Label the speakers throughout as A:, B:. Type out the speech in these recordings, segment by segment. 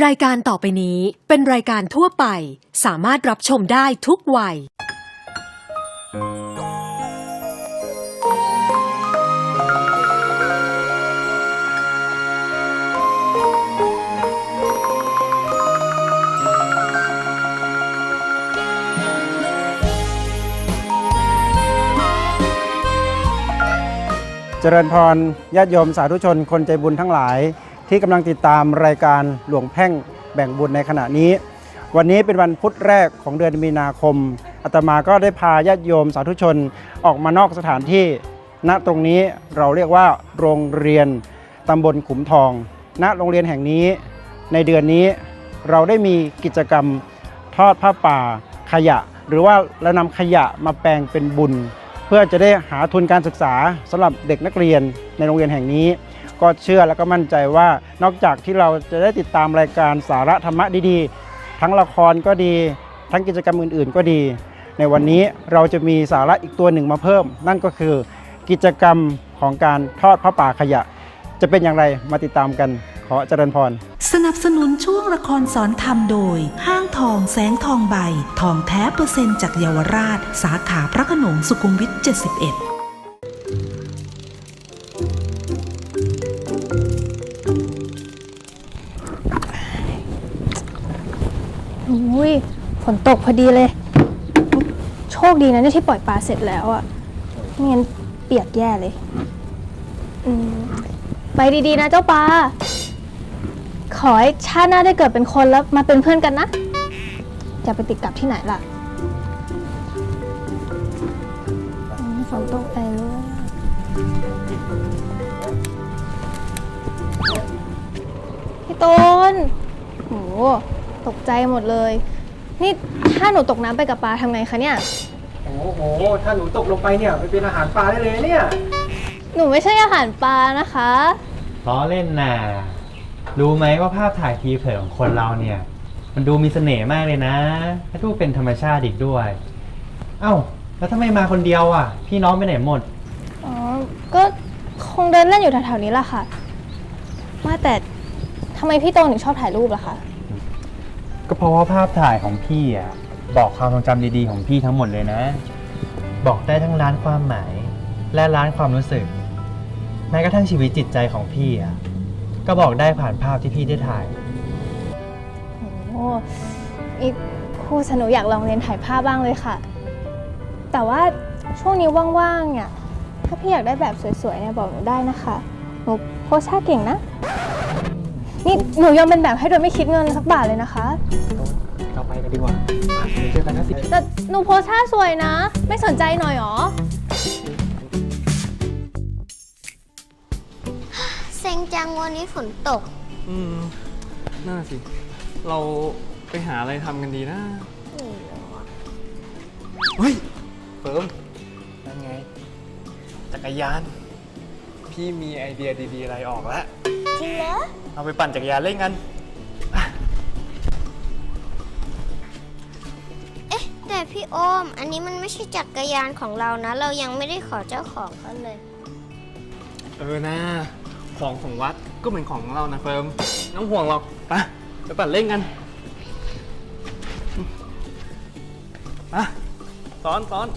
A: รายการต่อไปนี้เป็นรายการทั่วไป สามารถรับชมได้ทุกวัย
B: เจริญพรญาติโยมสาธุชนคนใจบุญทั้งหลาย ที่กำลังติดตามรายการหลวงแพ่งแบ่งบุญในขณะนี้ วันนี้เป็นวันพุธแรกของเดือนมีนาคมอาตมาก็ได้พาญาติโยมสาธุชนออกมานอกสถานที่ ณตรงนี้เราเรียกว่าโรงเรียนตำบลขุมทอง ณโรงเรียนแห่งนี้ ในเดือนนี้เราได้มีกิจกรรมทอดผ้าป่าขยะ หรือว่าเรานำขยะมาแปลงเป็นบุญ เพื่อจะได้หาทุนการศึกษาสำหรับเด็กนักเรียนในโรงเรียนแห่งนี้ ก็เชื่อและก็มั่นใจว่านอกจากที่เราจะได้ติดตามรายการสาระธรรมะดีๆ ทั้งละครก็ดี ทั้งกิจกรรมอื่น ๆ ก็ดี ในวันนี้เราจะมีสาระอีกตัวหนึ่งมาเพิ่ม นั่นก็คือกิจกรรมของการทอดผ้าป่าขยะ จะเป็นอย่างไรมาติดตามกันขอเจริญพร
C: สนับสนุนช่วงละครสอนธรรมโดย ห้างทองแสงทองใบ ทองแท้เปอร์เซ็นต์จากเยาวราช สาขาพระขนงสุขุมวิท 71
D: อุ้ยฝนตกพอดีเลย โชคดีนะเนี่ยที่ปล่อยปลาเสร็จแล้วอะไม่งั้นเปียกแย่เลยอืมไปดีๆนะเจ้าปลา ขอให้ชาติหน้าได้เกิดเป็นคนแล้วมาเป็นเพื่อนกันนะ จะไปติดกับที่ไหนล่ะอืมฝนตกไปเลย พี่ต้นโห ตกใจหมดเลย นี่ถ้าหนูตกน้ำไปกับปลาทำไงคะเนี่ย
B: โอ้โห ถ้าหนูตกลงไปเนี่ยไปเป็นอาหารปลาได้เลยเนี่ย
D: หนูไม่ใช่อาหารปลานะคะ
E: ล้อเล่นน่ะ รู้ไหมว่าภาพถ่ายทีเผยของคนเราเนี่ย มันดูมีเสน่ห์มากเลยนะและดูเป็นธรรมชาติอีกด้วย เอ้า แล้วทำไมมาคนเดียวอะ พี่น้องไปไหนหมด
D: อ๋อ ก็คงเดินเล่นอยู่แถวๆนี้แหละค่ะว่าแต่ทำไมพี่โตงถึงชอบถ่ายรูปล่ะคะ
E: ก็เพราะว่าภาพถ่ายของพี่อะบอกความทรงจำดีๆของพี่ทั้งหมดเลยนะ บอกได้ทั้งร้านความหมาย และร้านความรู้สึก แม้กระทั่งชีวิตจิตใจของพี่อะก็บอกได้ผ่านภาพที่พี่ได้ถ่าย
D: โอ้อีกคู่สนุอยากลองเรียนถ่ายภาพบ้างเลยค่ะ แต่ว่าช่วงนี้ว่างๆเนี่ยถ้าพี่อยากได้แบบสวยๆเนี่ยบอกหนูได้นะคะ หนูโพสท่าเก่งนะ นี่หนูยอมเป็นแบบให้โดยไม่คิดเงินสักบาทเลยนะคะ
E: เราไปกันดีกว่าเจอกันนะสิ
D: แต่หนูโพสท่าสวยนะ ไม่สนใจหน่อยหรอ
F: เซ็งจังวันนี้ฝนตก
G: อืมนั่นนะสิ เราไปหาอะไรทำกันดีนะเฮ้ยเฟิร์มนั่นไง จักรยาน พี่มีไอเดียดีๆ อะไรออกแล้ว
F: จ ริงเหรอ
G: เอาไปปั่นจักรยานเล่นกัน
F: เอ๊ะ แต่พี่โอม อันนี้มันไม่ใช่จักรยานของเรานะ เรายังไม่ได้ขอเจ้าของเขาเลย
G: เออนะ ของของวัดก็เหมือนของเรานะเฟิร์มน้องห่วงหรอกไปไปปั่นเล่นกันมาซ้อนซ้อน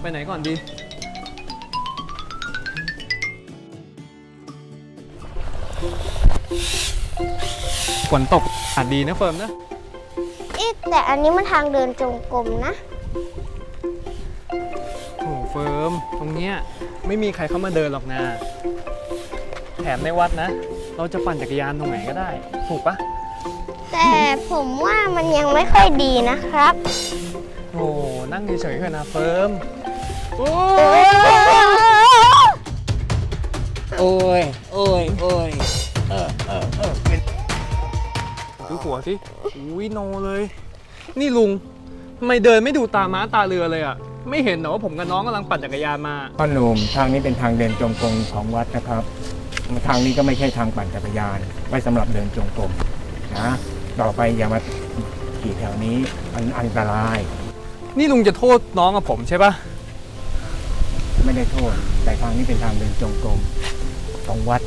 G: ไปไหนก่อนดี ฝนตกอาจดีนะเฟิร์มนะ
F: เอ๊ะแต่อันนี้มันทางเดินจงกรมนะ
G: โอ้โหเฟิร์มตรงเนี้ยไม่มีใครเข้ามาเดินหรอกนะ แถมในวัดนะ เราจะปั่นจักรยานตรงไหนก็ได้ ถูกปะ
F: แต่ผมว่ามันยังไม่ค่อยดีนะครับ
G: โอ้โหนั่งเฉยๆเถอะนะเฟิร์มโอ้
F: โอ้ย
H: โอ้ย โอ้ย โอ้ย
G: หัวสิอุ้ยโนเลย นี่ลุงทำไมเดินไม่ดูตาม้าตาเรือเลยอะ ไม่เห็นเหรอว่าผมกับน้องกำลังปั่นจักรยานมา
H: พ่อหนุ่มทางนี้เป็นทางเดินจงกรมของวัดนะครับ ทางนี้ก็ไม่ใช่ทางปั่นจักรยานไว้สำหรับเดินจงกรมนะต่อไปอย่ามาขี่แถวนี้มันอันตราย
G: นี่ลุงจะโทษน้องกับผมใช่ปะ
H: ไม่ได้โทษ แต่ทางนี้เป็นทางเดินจงกรมของวัด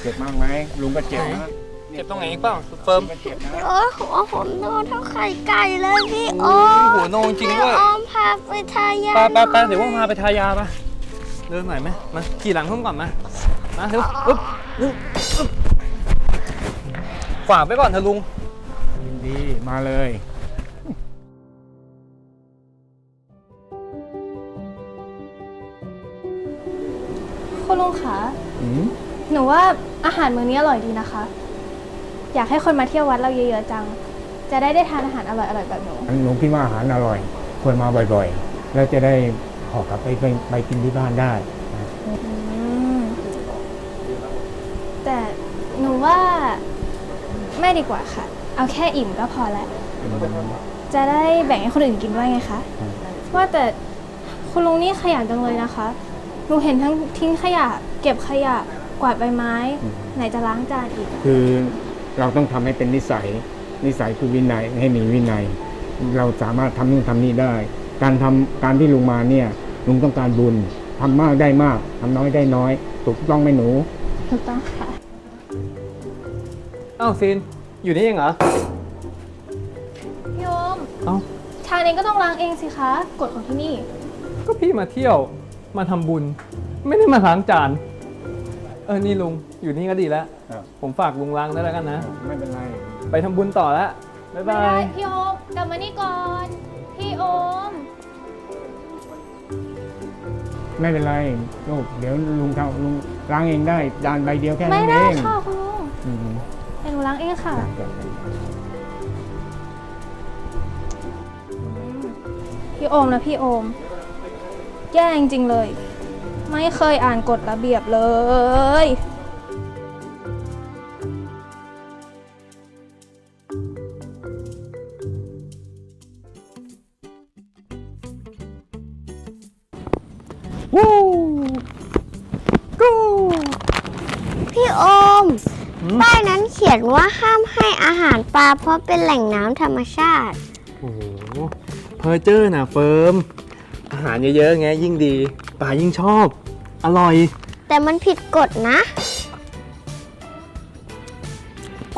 H: เจ็บมากไหมลุงก็เจ็บนะ
G: เจ็บตรงไหนอีกเปล่าเฟิร์ม
H: มันเจ็บนะ
F: โอ้ยหัวผมโดนเท่าไข่ไก่เลยพี่โอ
G: โอ้
F: ม
G: ยหัวโนจริง
F: พี่
G: ด้วย
F: โอมพาไปทายา
G: ไปไปไป
F: หน่อ
G: เดี๋ยวว่าพาไปทายาปะเดินหน่อยไหมมาขี่หลังเพิ่มก่อนมามาเร็วอึ๊บอึ๊บอึ๊บฝากไปก่อนเถอะลุง
H: ยินดีมาเลย
D: คุณลุงคะ
H: อืม
D: หนูว่าอาหารมื้อนี้อร่อยดีนะคะ อยากให้คนมาเที่ยววัดเราเยอะๆจัง จะได้ได้ทานอาหารอร่อยๆแบบหนู
H: อันหนูคิดว่าอาหารอร่อย ควรมาบ่อยๆ แล้วจะได้ขอกลับไปไปไปกินที่บ้านได้นะ
D: อืมแต่หนูว่าไม่ดีกว่าค่ะ เอาแค่อิ่มก็พอแล้ว จะได้แบ่งให้คนอื่นกินด้วยไงคะ ว่าแต่คุณลุงนี่ขยันจังเลยนะคะ หนูเห็นทั้งทิ้งขยะ เก็บขยะ กวาดใบไม้ ไหนจะล้างจานอีก
H: คือ เราต้องทำให้เป็นนิสัย นิสัยคือวินัยให้มีวินัย เราสามารถทำนู่นทำนี่ได้ การทำการที่ลุงมาเนี่ยลุงต้องการบุญทำมากได้มากทำน้อยได้น้อย ถูกต้องไหมหนู
D: ถูกต้องค่ะ
G: เอ้าซีนอยู่นี่เองเหรอ
D: พี่โอม
G: เอ้า
D: ชาเองก็ต้องล้างเองสิคะกฎของที่นี่
G: ก็พี่มาเที่ยวมาทำบุญ ไม่ได้มาล้างจานเออนี่ลุงอยู่นี่ก็ดีแล้ว
H: ครับ
G: ผมฝากลุงล้างได้แล้วกันนะ
H: ไม่เป็นไร
G: ไปทำบุญต่อแล้วบ๊าย
D: ไม่
G: บา
D: ได้
G: ย
D: พี่โอมกลับมานี่ก่อน พี่โอม
H: ไม่เป็นไรลูกเดี๋ยวลุงทำลุงล้างเองได้จานใบเดียวแค่
D: ไม่
H: นั้นเอ
D: ได้
H: ง
D: ค่ะคุณลุง
H: อืม
D: เดี๋ยวหนูล้างเองค่ะ พี่โอมนะพี่โอม แย่จริงๆเลย ไม่เคยอ่านกฎระเบียบเลย
F: พี่โอม ป้ายนั้นเขียนว่าห้ามให้อาหารปลาเพราะเป็นแหล่งน้ำธรรมชาติ
G: โอ้โหเพอเจอร์นะเฟิร์ม อาหารเยอะๆไงยิ่งดี ปลายิ่งชอบ อร่อย
F: แต่มันผิดกฎนะ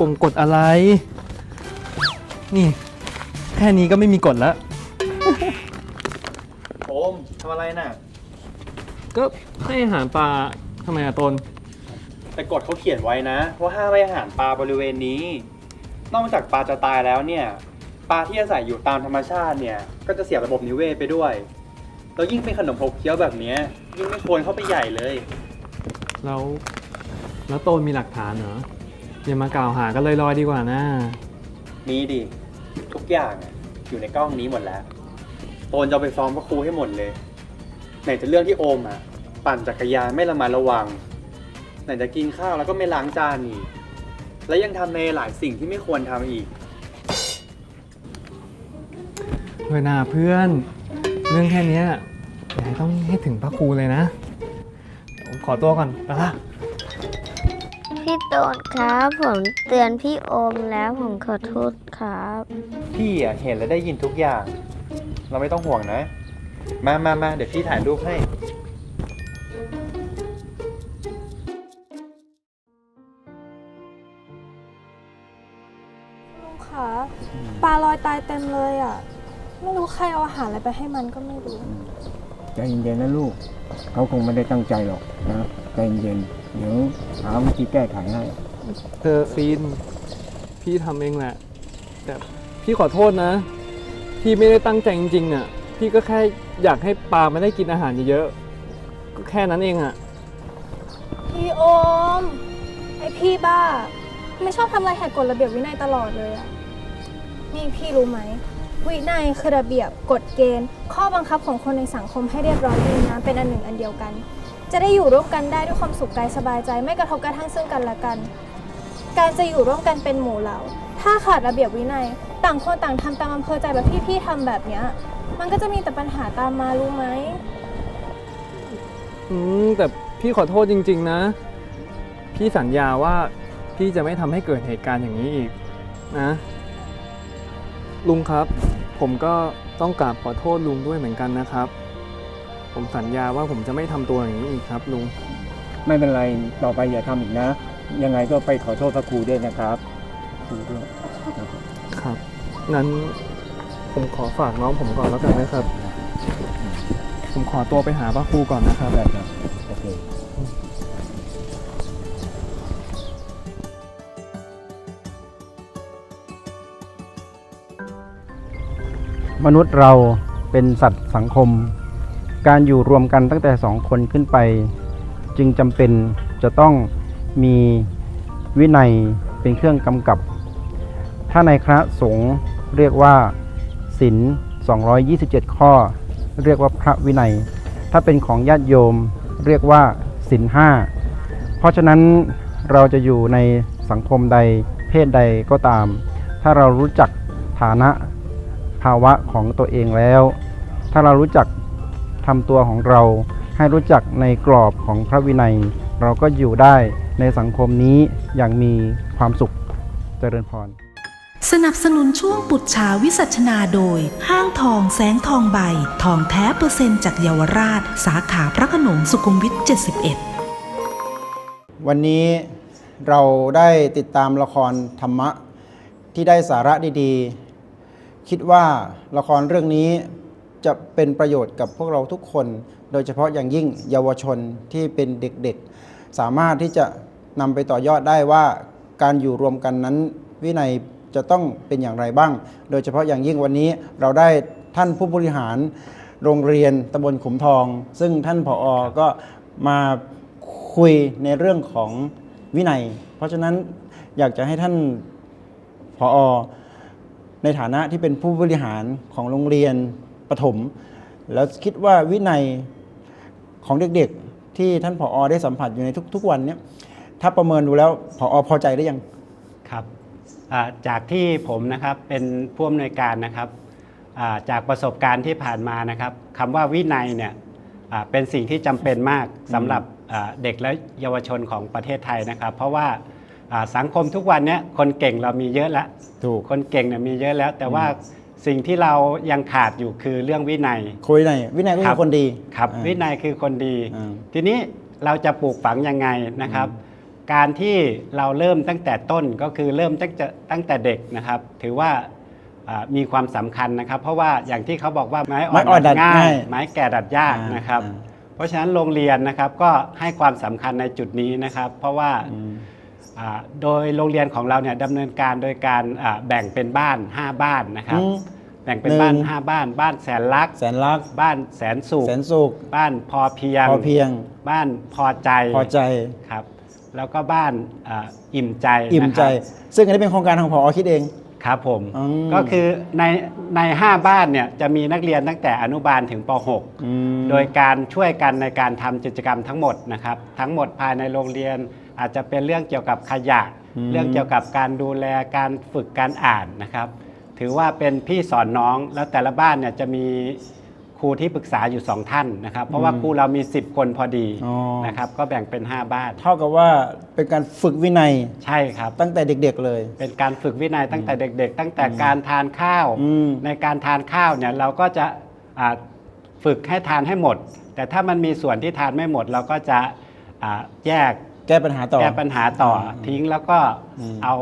G: กงกฎอะไร นี่ แค่นี้ก็ไม่มีกฎแล้ว
E: โอมทำอะไรน่ะ
G: ก็ให้อาหารปลาทำไมอะตน
E: แต่กฎเขาเขียนไว้นะ ว่าห้ามให้อาหารปลาบริเวณนี้ นอกจากปลาจะตายแล้วเนี่ย ปลาที่อาศัยอยู่ตามธรรมชาติเนี่ย ก็จะเสียระบบนิเวศไปด้วย แล้วยิ่งเป็นขนมขบเคี้ยวแบบเนี้ยยิ่งไม่ควรเข้าไปใหญ่เลย
G: แล้ว แล้วโตนมีหลักฐานเหรออย่ามากล่าวหากันลอยๆดีกว่านะ
E: มีดิทุกอย่างอะอยู่ในกล้องนี้หมดแล้วโอนจะเอาไปฟ้องพระครูให้หมดเลย ไหนจะเรื่องที่โอมอะ ปั่นจักรยานไม่ระมัดระวัง ไหนจะกินข้าวแล้วก็ไม่ล้างจานอีก และยังทำในหลายสิ่งที่ไม่ควรทำอีก
G: เพื่อนนาเพื่อน เรื่องแค่เนี้ยอย่าให้ต้องให้ถึงพระครูเลยนะเดี๋ยวผมขอตัวก่อนไปละ
F: พี่โตนครับ ผมเตือนพี่โอมแล้วผมขอโทษครับ
E: พี่อะเห็นและได้ยินทุกอย่าง เราไม่ต้องห่วงนะ มามามาเดี๋ยวพี่ถ่ายรูปให้
D: ลุงคะปลาลอยตายเต็มเลยอะ ไม่รู้ใครเอาอาหารอะไรไปให้มันก็ไม่รู้
H: ใจเย็นๆนะลูก เขาคงไม่ได้ตั้งใจหรอกนะใจเย็นๆเดี๋ยวหาวิธีแก้ไขให้
G: เธอฟีน พี่ทำเองแหละ แต่พี่ขอโทษนะ พี่ไม่ได้ตั้งใจจริงๆอะ พี่ก็แค่อยากให้ปลาไม่ได้กินอาหารเยอะๆ ก็แค่นั้นเองอะ
D: พี่โอม ไอพี่บ้า ไม่ชอบทำอะไรแหกกฎระเบียบวินัยตลอดเลยอะนี่พี่รู้ไหม วินัยคือระเบียบกฎเกณฑ์ ข้อบังคับของคนในสังคมให้เรียบร้อยดีนะเป็นอันหนึ่งอันเดียวกัน จะได้อยู่ร่วมกันได้ด้วยความสุขกายสบายใจ ไม่กระทบกระทั่งซึ่งกันและกัน การจะอยู่ร่วมกันเป็นหมู่เหล่า ถ้าขาดระเบียบวินัย ต่างคนต่างทำตามอำเภอใจแบบที่พี่ทำแบบเนี้ยมันก็จะมีแต่ปัญหาตามมารู้ไหม
G: อืมแต่พี่ขอโทษจริง ๆ นะ พี่สัญญาว่าพี่จะไม่ทำให้เกิดเหตุการณ์อย่างนี้อีกนะ ลุงครับ ผมก็ต้องกราบขอโทษลุงด้วยเหมือนกันนะครับ ผมสัญญาว่าผมจะไม่ทำตัวอย่างนี้อีกครับลุง
H: ไม่เป็นไรต่อไปอย่าทำอีกนะ ยังไงก็ไปขอโทษพระครูด้วยนะครับครูด้วย
G: ครับ งั้นผมขอฝากน้องผมก่อนแล้วกันนะครับ ผมขอตัวไปหาพระครูก่อนนะครับ
H: ได้ครับโอเค
B: มนุษย์เราเป็นสัตว์สังคม การอยู่รวมกันตั้งแต่สองคนขึ้นไป จึงจำเป็นจะต้องมีวินัยเป็นเครื่องกำกับ ถ้าในคณะสงฆ์เรียกว่าศีล227 ข้อ เรียกว่าพระวินัย ถ้าเป็นของญาติโยมเรียกว่าศีลห้าเพราะฉะนั้นเราจะอยู่ในสังคมใดเพศใดก็ตาม ถ้าเรารู้จักฐานะ ภาวะของตัวเองแล้ว ถ้าเรารู้จักทำตัวของเรา ให้รู้จักในกรอบของพระวินัย เราก็อยู่ได้ในสังคมนี้อย่างมีความสุขเจริญพร
C: สนับสนุนช่วงปุจฉาวิสัชนาโดย ห้างทองแสงทองใบ ทองแท้เปอร์เซ็นต์จากเยาวราช สาขาพระโขนงสุขุมวิท 71
B: วันนี้เราได้ติดตามละครธรรมะที่ได้สาระดีๆ คิดว่าละครเรื่องนี้จะเป็นประโยชน์กับพวกเราทุกคน โดยเฉพาะอย่างยิ่งเยาวชนที่เป็นเด็กๆ สามารถที่จะนำไปต่อยอดได้ว่าการอยู่รวมกันนั้นวินัยจะต้องเป็นอย่างไรบ้าง โดยเฉพาะอย่างยิ่งวันนี้เราได้ท่านผู้บริหารโรงเรียนตำบลขุมทอง ซึ่งท่านผออก็มาคุยในเรื่องของวินัย เพราะฉะนั้นอยากจะให้ท่านผออ ในฐานะที่เป็นผู้บริหารของโรงเรียนประถม แล้วคิดว่าวินัยของเด็กๆที่ท่านผออได้สัมผัสอยู่ในทุก ๆ วันเนี้ยถ้าประเมินดูแล้วผออพอใจหรือยัง
I: ครับจากที่ผมนะครับเป็นผู้อำนวยการนะครับจากประสบการณ์ที่ผ่านมานะครับคำว่าวินัยเนี่ยเป็นสิ่งที่จำเป็นมากสำหรับเด็กและเยาวชนของประเทศไทยนะครับ เพราะว่า สังคมทุกวันเนี้คนเก่งเรามีเยอะแล้ว
B: ถูก
I: คนเก่งเนี่ยมีเยอะแล้ว แต่ว่าสิ่งที่เรายังขาดอยู่คือเรื่องวินัย
B: คุยหน่อยวินัยก็
I: ครั
B: คื
I: บ
B: อคนดี
I: ครับ
B: อ่า
I: วินัยคือคนดี
B: อ่า
I: ทีนี้เราจะปลูกฝังยังไงนะครับ การที่เราเริ่มตั้งแต่ต้นก็คือเริ่มตั้งแต่ตั้งแต่เด็กนะครับ ถือว่าอ่ามีความสำคัญนะครับ เพราะว่าอย่างที่เขาบอกว่าไม้อ่
B: ไม้อ่
I: อ
B: อนนดั
I: ดัด
B: ด
I: ง่า
B: ง่ายย
I: ไม้แก่ดัดยาก
B: อ่าน
I: นะครับ
B: อ่า
I: เพราะฉะนั้นโรงเรียนนะครับก็ให้ความสำคัญในจุดนี้นะครับ เพราะว่า
B: อืม
I: อ่า โดยโรงเรียนของเราเนี่ยดำเนินการโดยการอ่าแบ่งเป็นบ้าน 5 บ้านนะครับ
B: อืม
I: แบ่งเป็นบ้าน
B: หนึ่ง
I: 5บ้าน บ้านแสนรัก
B: แสนรัก
I: บ้านแสนสุข
B: แสนสุข
I: บ้านพอเพียง
B: พอเพียง
I: บ้านพอใจ
B: พอใจ
I: ครับ แล้วก็บ้านอ่าอิ่มใจ
B: อิ่มใจ
I: นะครับ
B: ซึ่งอันนี้เป็นโครงการของผอคิดเอง
I: ครับผม
B: อืม
I: ก็คือในใน 5 บ้านเนี่ยจะมีนักเรียนตั้งแต่อนุบาลถึงป
B: อืม
I: .6 โดยการช่วยกันในการทำกิจกรรมทั้งหมดนะครับ ทั้งหมดภายในโรงเรียน อาจจะเป็นเรื่องเกี่ยวกับขยะ
B: อืม
I: เรื่องเกี่ยวกับการดูแลการฝึกการอ่านนะครับ ถือว่าเป็นพี่สอนน้องแล้วแต่ละบ้านเนี่ยจะมีครูที่ปรึกษาอยู่2ท่านนะครับ เพราะว่าครูเรามี 10 คนพอดี
B: อ๋อ
I: นะครับ ก็แบ่งเป็น 5 บ้าน
B: เท่ากับว่าเป็นการฝึกวินัย
I: ใช่ครับ
B: ตั้งแต่เด็ก ๆ เลย
I: เป็นการฝึกวินัยตั้งแต่เด็ก ๆ ตั้งแต่การทานข้าว
B: อืม
I: ในการทานข้าวเนี่ยเราก็จะอ่าฝึกให้ทานให้หมด แต่ถ้ามันมีส่วนที่ทานไม่หมด เราก็จะอ่าแยก
B: แก้ปัญหาต่อ
I: แก้ปัญหาต่ออ
B: ม
I: ทิ้งแล้วก็
B: อืม
I: เอา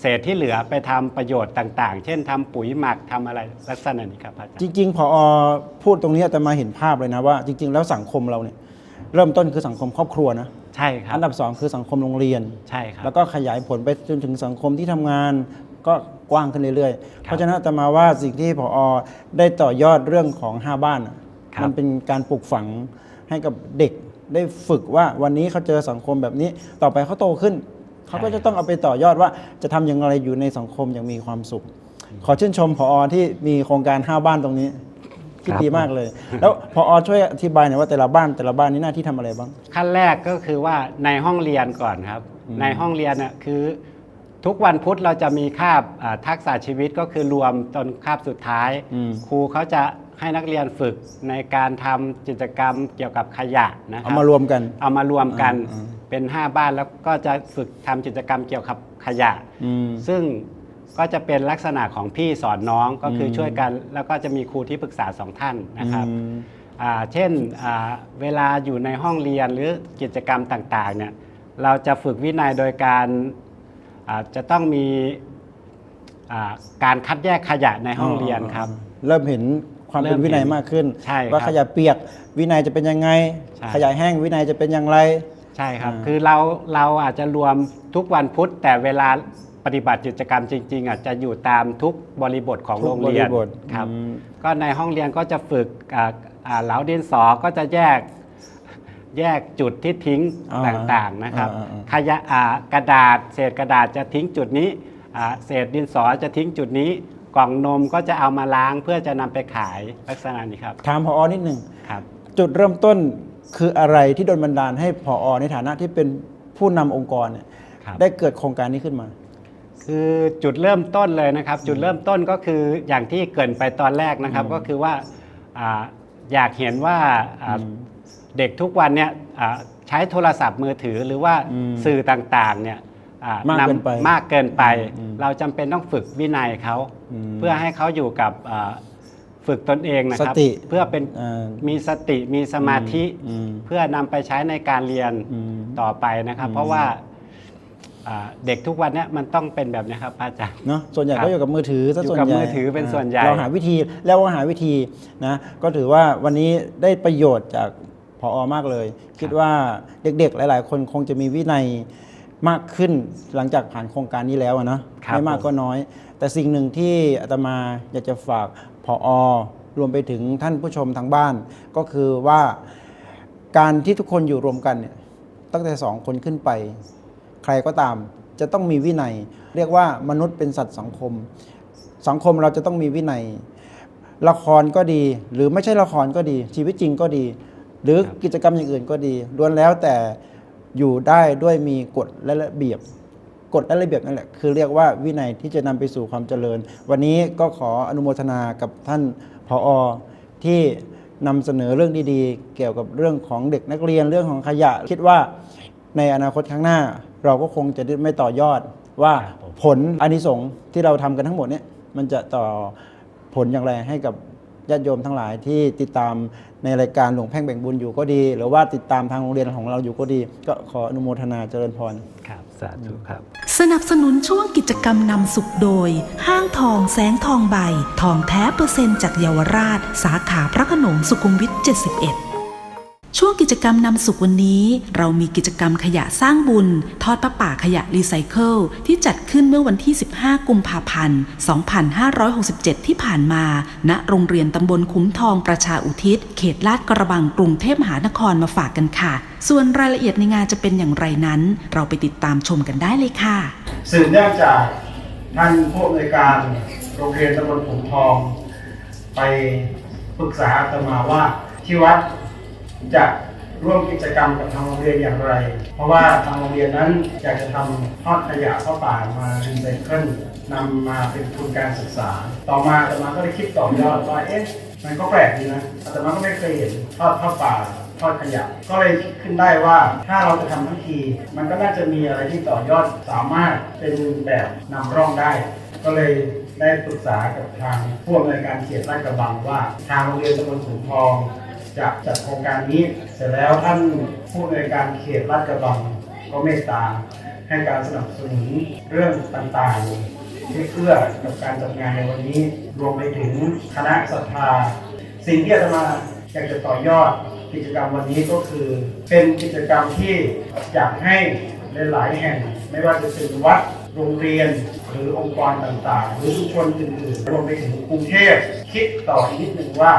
I: เศษที่เหลือไปทำประโยชน์ต่าง ๆ เช่นทำปุ๋ยหมักทำอะไรลักษณะนี้ครับอาจารย์
B: จริง ๆ พอพูดตรงนี้แต่มาเห็นภาพเลยนะว่า จริง ๆ แล้วสังคมเราเนี่ยเริ่มต้นคือสังคมครอบครัวนะ
I: ใช่ครับ
B: อันดับสองคือสังคมโรงเรียน
I: ใช่ครับ
B: แล้วก็ขยายผลไปจนถึงสังคมที่ทำงานก็กว้างขึ้นเรื่อยๆ เพราะฉะนั้นอาตมาว่าสิ่งที่พอได้ต่อยอดเรื่องของ 5 บ้านน่ะ
I: ครับ
B: มันเป็นการปลูกฝังให้กับเด็ก ได้ฝึกว่าวันนี้เขาเจอสังคมแบบนี้ ต่อไปเขาโตขึ้น เขาก็จะต้องเอาไปต่อยอดว่า จะทำอย่างไรอยู่ในสังคมอย่างมีความสุข ขอชื่นชมพอที่มีโครงการ5บ้านตรงนี้คิดดีมากเลย แล้วพอช่วยอธิบายหน่อยว่าแต่ละบ้านแต่ละบ้านนี้หน้าที่ทำอะไรบ้าง
I: ขั้นแรกก็คือว่าในห้องเรียนก่อนครับ
B: อืม
I: ในห้องเรียนน่ะคือ ทุกวันพุธเราจะมีคาบอ่าทักษะชีวิตก็คือรวมจนคาบสุดท้าย
B: อืม
I: ครูเขาจะ ให้นักเรียนฝึกในการทำกิจกรรมเกี่ยวกับขยะนะค
B: เอา
I: รับ
B: มารวมกัน
I: เอามารวมกัน
B: อ่า
I: เป็น 5 บ้านแล้วก็จะฝึกทำกิจกรรมเกี่ยวกับขยะ
B: อืม
I: ซึ่งก็จะเป็นลักษณะของพี่สอนน้องก็คืออ
B: ม
I: ช่วยกัน แล้วก็จะมีครูที่ปรึกษาสองท่านนะครับ
B: อืม
I: อ่าเช่นอ่าเวลาอยู่ในห้องเรียนหรือกิจกรรมต่างๆเนี่ยเราจะฝึกวินัยโดยการอ่าจะต้องมีอ่าการคัดแยกขยะในห้องเรียนครับ
B: เริ่มเห็น ความเป็น
I: เริ่มเห็น
B: วินัยมากขึ้น
I: ใช่ครับ
B: ว่าขยะเปียกวินัยจะเป็นยังไง
I: ใช่
B: ขยะแห้งวินัยจะเป็นอย่างไร
I: ใช่ครับ
B: อ่า
I: คือเราเราอาจจะรวมทุกวันพุธแต่เวลาปฏิบัติกิจกรรมจริง ๆ อาจจะอยู่ตามทุกบริบทของ
B: ทุ
I: โร
B: ก
I: งเรียน
B: บริบท
I: ครับ
B: อืม
I: ก็ในห้องเรียนก็จะฝึกอ่าอ่าเหลาดินสอก็จะแยกแยกจุดที่ทิ้ง
B: อ่า
I: ต่างๆนะครับ
B: อ่าอ่า
I: ขยะอ่ากระดาษ เศษกระดาษจะทิ้งจุดนี้อ่าเศษดินสอจะทิ้งจุดนี้ กล่องนมก็จะเอามาล้างเพื่อจะนำไปขายลักษณะนี้ครับ
B: ถามพอนิดหนึ่ง
I: ครับ
B: จุดเริ่มต้นคืออะไรที่โดนบันดาลให้พอในฐานะที่เป็นผู้นำองค์กรเนี่ย
I: ครับ
B: ได้เกิดโครงการนี้ขึ้นมา
I: คือจุดเริ่มต้นเลยนะครับ จุดเริ่มต้นก็คืออย่างที่เกรินไปตอนแรกนะครับ ก็คือว่าอ่าอยากเห็นว่าอ่า
B: อืม
I: เด็กทุกวันเนี่ยอ่าใช้โทรศัพท์มือถือหรือว่า
B: อืม
I: สื่อต่างๆเนี่ยอ่
B: มากเกินไป
I: มากเกินไป
B: อืม
I: เราจำเป็นต้องฝึกวินัยเขา
B: อืม
I: เพื่อให้เขาอยู่กับอ่าฝึกตนเองนะครับ
B: สติ
I: เพื่อเป็น
B: อ่า
I: มีสติมีสมาธิ
B: อืม
I: เพื่อนำไปใช้ในการเรียน
B: อืม
I: ต่อไปนะครับ
B: อืม
I: เพราะว่าอ่าเด็กทุกวันเนี้มันต้องเป็นแบบนี้ครับพระอาจารย์
B: เนาะส่วนใหญ่
I: ครับ
B: ก็อยู่กับมือถือซะ
I: อยู่
B: ส่วน
I: กับ
B: ใหญ่
I: มือถือเป็นส่วนใหญ่
B: เราหาวิธีแล้วก็หาวิธีนะก็ถือว่าวันนี้ได้ประโยชน์จากพออมากเลย คิดว่าเด็กๆ หลาย ๆ คนคงจะมีวินัย มากขึ้นหลังจากผ่านโครงการนี้แล้วอะเนาะ
I: ครับ
B: ไม่มาก
I: ผม
B: ก็น้อย แต่สิ่งหนึ่งที่อาตมาอยากจะฝากพออรวมไปถึงท่านผู้ชมทางบ้าน ก็คือว่าการที่ทุกคนอยู่รวมกันเนี่ยตั้งแต่สองคนขึ้นไป ใครก็ตามจะต้องมีวินัย เรียกว่ามนุษย์เป็นสัตว์สังคม สังคมเราจะต้องมีวินัย ละครก็ดี หรือไม่ใช่ละครก็ดี ชีวิตจริงก็ดี หรือ
I: ครับ
B: กิจกรรมอย่างอื่นก็ดีล้วนแล้วแต่ อยู่ได้ด้วยมีกฎและระเบียบกฎและระเบียบนั่นแหละคือเรียกว่าวินัยที่จะนำไปสู่ความเจริญ วันนี้ก็ขออนุโมทนากับท่านผออที่นำเสนอเรื่องดีๆ เกี่ยวกับเรื่องของเด็กนักเรียนเรื่องของขยะ คิดว่าในอนาคตข้างหน้า เราก็คงจะไม่ต่อยอดว่า
I: ผ
B: ลอานิสงส์ที่เราทำกันทั้งหมดเนี่ยมันจะต่อผลอย่างไรให้กับ ญาติโยมทั้งหลายที่ติดตามในรายการหลวงแพ่งแบ่งบุญอยู่ก็ดี หรือว่าติดตามทางโรงเรียนของเราอยู่ก็ดี ก็ขออนุโมทนาเจริญพร
I: ครับสาธุครับ
C: สนับสนุนช่วงกิจกรรมนำสุขโดย ห้างทองแสงทองใบ ทองแท้เปอร์เซ็นต์จากเยาวราช สาขาพระโขนงสุขุมวิท 71 ช่วงกิจกรรมนำสุขวันนี้ เรามีกิจกรรมขยะสร้างบุญ ทอดประป่าขยะรีไซเคิลที่จัดขึ้นเมื่อวันที่ 15 กุมภาพันธ์ 2567 ที่ผ่านมา ณ โรงเรียนตำบลคุ้มทองประชาอุทิศ เขตลาดกระบังกรุงเทพมหานครมาฝากกันค่ะ ส่วนรายละเอียดในงานจะเป็นอย่างไรนั้น เราไปติดตามชมกันได้เลยค่ะ
B: สืบเนื่องจากท่านผู้อำนวยการโรงเรียนตำบลผงทอง ไปปรึกษาอาตมาว่าที่วัด จะร่วมกิจกรรมกับทางโรงเรียนอย่างไร เพราะว่าทางโรงเรียนนั้นอยากจะทำทอดขยะข้าป่ามารีไซเคิลนำมาเป็นทุนการศึกษา ต่อมาอาตมาก็ได้คิดต่อยอดว่าเอ๊ะมันก็แปลกดีนะอาตมาก็ไม่เคยเห็นทอดข้าป่าทอดขยะ ก็เลยคิดขึ้นได้ว่าถ้าเราจะทำทั้งที มันก็น่าจะมีอะไรที่ต่อยอดสามารถเป็นแบบนำร่องได้ ก็เลยได้ปรึกษากับทางผู้อำนวยการเขตลาดกระบังว่า ทางโรงเรียนตำบลสุนทอง จะจัดโครงการนี้ เสร็จแล้วท่านผู้อำนวยการเขตลาดกระบังก็เมตตาให้การสนับสนุนเรื่องต่างๆที่เพื่อกับการจัดงานในวันนี้ รวมไปถึงคณะศรัทธา สิ่งที่อาตมาอยากจะต่อยอดกิจกรรมวันนี้ก็คือ เป็นกิจกรรมที่อยากให้หลายๆแห่ง ไม่ว่าจะเป็นวัดโรงเรียนหรือองค์กรต่างๆ หรือชุมชนอื่นๆรวมไปถึงกรุงเทพคิดต่ออีกนิดหนึ่งว่า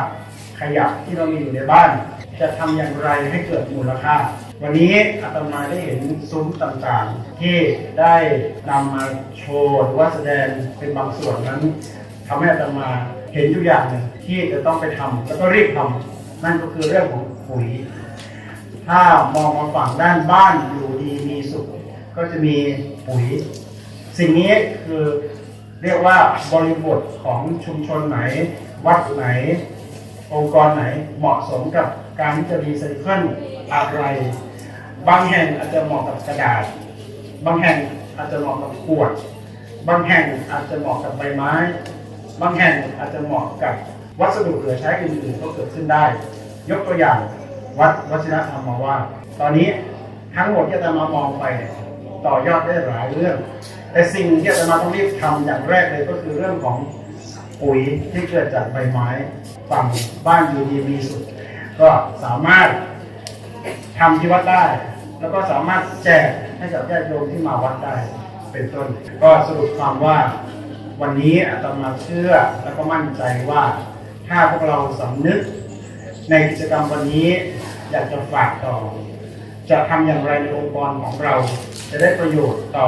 B: ขยะที่เรามีอยู่ในบ้าน จะทำอย่างไรให้เกิดมูลค่า วันนี้อาตมาได้เห็นซุ้มต่างๆ ที่ได้นำมาโชว์หรือว่าแสดงเป็นบางส่วนนั้นทำให้อาตมาเห็นอยู่อย่างหนึ่งที่จะต้องไปทำแล้วก็รีบทำนั่นก็คือเรื่องของปุ๋ย ถ้ามองมาฝั่งด้านบ้านอยู่ดีมีสุข ก็จะมีปุ๋ย สิ่งนี้คือเรียกว่าบริบทของชุมชนไหน วัดไหน องค์กรไหนเหมาะสมกับการที่จะรีไซเคิลอะไร บางแห่งอาจจะเหมาะกับกระดาษ บางแห่งอาจจะเหมาะกับขวด บางแห่งอาจจะเหมาะกับใบไม้ บางแห่งอาจจะเหมาะกับวัสดุเหลือใช้อื่นๆก็เกิดขึ้นได้ ยกตัวอย่างวัดวชิรธรรมมาว่า ตอนนี้ทั้งหมดที่อาตมามองไปต่อยอดได้หลายเรื่อง แต่สิ่งที่อาตมาต้องรีบทำอย่างแรกเลยก็คือเรื่องของ ปุ๋ยที่เกิดจากใบไม้ฝั่งบ้านอยู่ดีมีสุดก็สามารถทำที่วัดได้ แล้วก็สามารถแจกให้กับญาติโยมที่มาวัดได้เป็นต้น ก็สรุปความว่าวันนี้อาตมาเชื่อแล้วก็มั่นใจว่าถ้าพวกเราสำนึก ในกิจกรรมวันนี้อยากจะฝากต่อ จะทำอย่างไรในองค์กรของเรา จะได้ประโยชน์ต่อ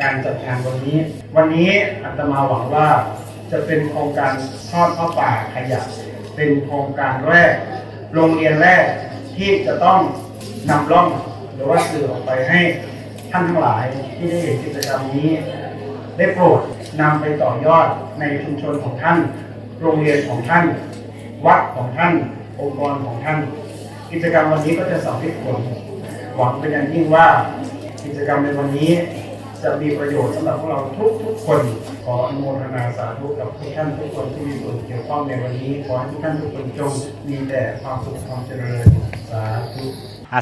B: การจัดงานวันนี้ วันนี้อาตมาหวังว่า จะเป็นโครงการทอดผ้าป่าขยะเป็นโครงการแรก โรงเรียนแรกที่จะต้องนำร่องหรือว่าสื่อออกไปให้ท่านทั้งหลายที่ได้เห็นกิจกรรมนี้ ได้โปรดนำไปต่อยอดในชุมชนของท่าน โรงเรียนของท่าน วัดของท่าน องค์กรของท่าน กิจกรรมวันนี้ก็จะสำเร็จผลหวังเป็นอย่างยิ่งว่ากิจกรรมในวันนี้ จะมีประโยชน์สำหรับพวกเราทุกทุกๆคนขออนุโมทนาสาธุกับทุกท่านทุกคนที่มีส่วนเกี่ยวข้องในวันนี้ขอให้ทุกท่านทุกคนจงมีแต่ความสุขความเจริญสาธุ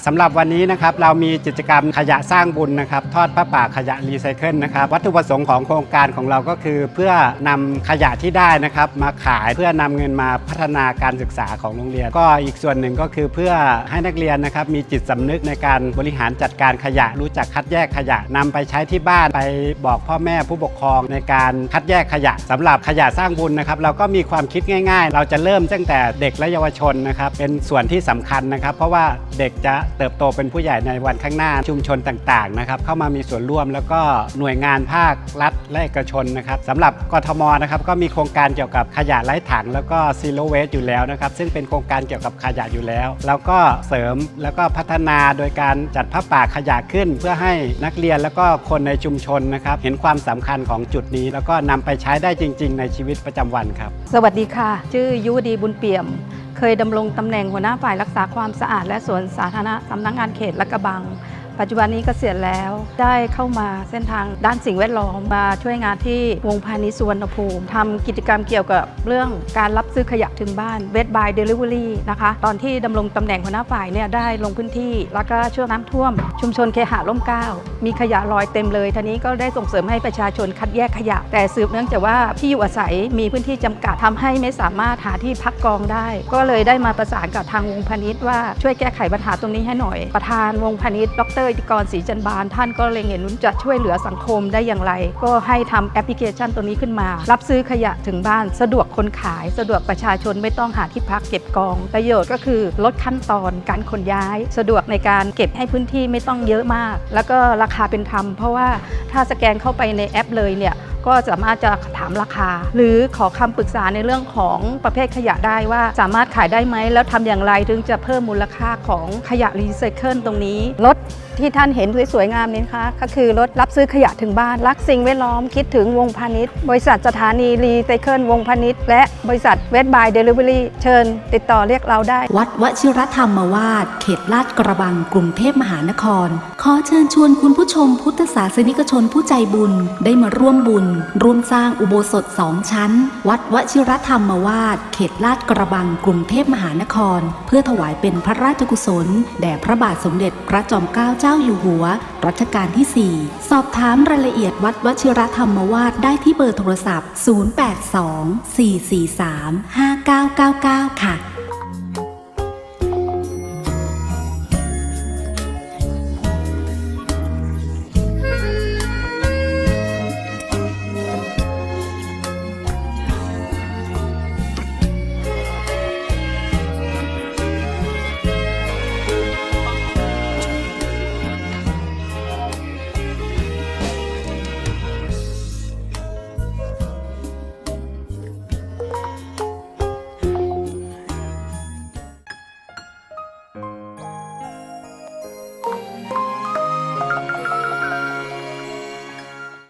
I: สำหรับวันนี้นะครับเรามีกิจกรรมขยะสร้างบุญนะครับทอดผ้าป่าขยะรีไซเคิลนะครับวัตถุประสงค์ของโครงการของเราก็คือ เพื่อนำขยะที่ได้นะครับมาขายเพื่อนำเงินมาพัฒนาการศึกษาของโรงเรียน ก็อีกส่วนหนึ่งก็คือเพื่อให้นักเรียนนะครับมีจิตสำนึกในการบริหารจัดการขยะรู้จักคัดแยกขยะนำไปใช้ที่บ้านไปบอกพ่อแม่ผู้ปกครองในการคัดแยกขยะสำหรับขยะสร้างบุญนะครับเราก็มีความคิดง่าย ๆ เราจะเริ่มตั้งแต่เด็กและเยาวชนนะครับเป็นส่วนที่สำคัญนะครับ เพราะว่าเด็กจะเติบโตเป็นผู้ใหญ่ในวันข้างหน้าชุมชนต่างๆนะครับเข้ามามีส่วนร่วมแล้วก็หน่วยงานภาครัฐและเอกชนนะครับสำหรับกทมนะครับก็มีโครงการเกี่ยวกับขยะไร้ถัง แล้วก็ซีโรเวสอยู่แล้วนะครับซึ่งเป็นโครงการเกี่ยวกับขยะอยู่แล้ว แล้วก็เสริมแล้วก็พัฒนาโดยการจัดผ้าป่าขยะขึ้น เพื่อให้นักเรียนแล้วก็คนในชุมชนนะครับเห็นความสำคัญของจุดนี้ แล้วก็นำไปใช้ได้จริง ๆ ในชีวิตประจำวันครับ
J: สวัสดีค่ะ ชื่อยุวดีบุญเปี่ยมเคยดำรงตำแหน่งหัวหน้าฝ่ายรักษาความสะอาดและสวนสาธารณะสำนักงานเขตละกระบัง ปัจจุบันนี้กเกษียณแล้วได้เข้ามาเส้นทางด้านสิ่งแวดล้อมมาช่วยงานที่วงพาณิชย์สุวรรณภูมิทำกิจกรรมเกี่ยวกับเรื่องการรับซื้อขยะถึงบ้านเวทบายเดลิเวอรี่นะคะ ตอนที่ดำรงตำแหน่งหัวหน้าฝ่ายเนี่ยได้ลงพื้นที่ แล้วก็ช่วงน้ำท่วม ชุมชนเคหะร่มเก้ามีขยะลอยเต็มเลยทีนี้ก็ได้ส่งเสริมให้ประชาชนคัดแยกขยะ แต่สืบเนื่องจากว่าที่อยู่อาศัยมีพื้นที่จำกัดทำให้ไม่สามารถหาที่พักกองได้ ก็เลยได้มาประสานกับทางวงพาณิชย์ว่าช่วยแก้ไขปัญหาตรงนี้ให้หน่อย ประธานวงพาณิชย์ดรอิติกรศรีจันบาน ท่านก็เลยเห็นว่าจะช่วยเหลือสังคมได้อย่างไร ก็ให้ทำแอปพลิเคชันตัวนี้ขึ้นมา รับซื้อขยะถึงบ้าน สะดวกคนขาย สะดวกประชาชนไม่ต้องหาที่พักเก็บกอง ประโยชน์ก็คือลดขั้นตอนการขนย้าย สะดวกในการเก็บให้พื้นที่ไม่ต้องเยอะมาก แล้วก็ราคาเป็นธรรมเพราะว่าถ้าสแกนเข้าไปในแอปเลยเนี่ยก็สามารถจะถามราคา หรือขอคำปรึกษาในเรื่องของประเภทขยะได้ว่าสามารถขายได้ไหม แล้วทำอย่างไรถึงจะเพิ่มมูลค่าของขยะรีไซเคิลตรงนี้รถ ที่ท่านเห็นสวยๆงามนี้นะคะก็คือรถรับซื้อขยะถึงบ้าน รักสิ่งแวดล้อมคิดถึงวงพาณิชย์ บริษัทสถานีรีไซเคิลวงพาณิชย์ และบริษัทเวสบายเดลิเวอรี่เชิญ ติดต่อเรียกเราได้
C: วัดวชิรธรรมวาสเขตลาดกระบังกรุงเทพมหานคร ขอเชิญชวนคุณผู้ชมพุทธศาสนิกชนผู้ใจบุญได้มาร่วมบุญ ร่วมสร้างอุโบสถสองชั้น วัดวชิรธรรมวาสเขตลาดกระบังกรุงเทพมหานคร เพื่อถวายเป็นพระราชกุศลแด่พระบาทสมเด็จพระจอมเกล้าเจ้าาอยู่หัว รัชกาลที่ 4 สอบถามรายละเอียดวัดวชิรธรรมวาสได้ที่เบอร์โทรศัพท์ 082 443 5999 ค่ะ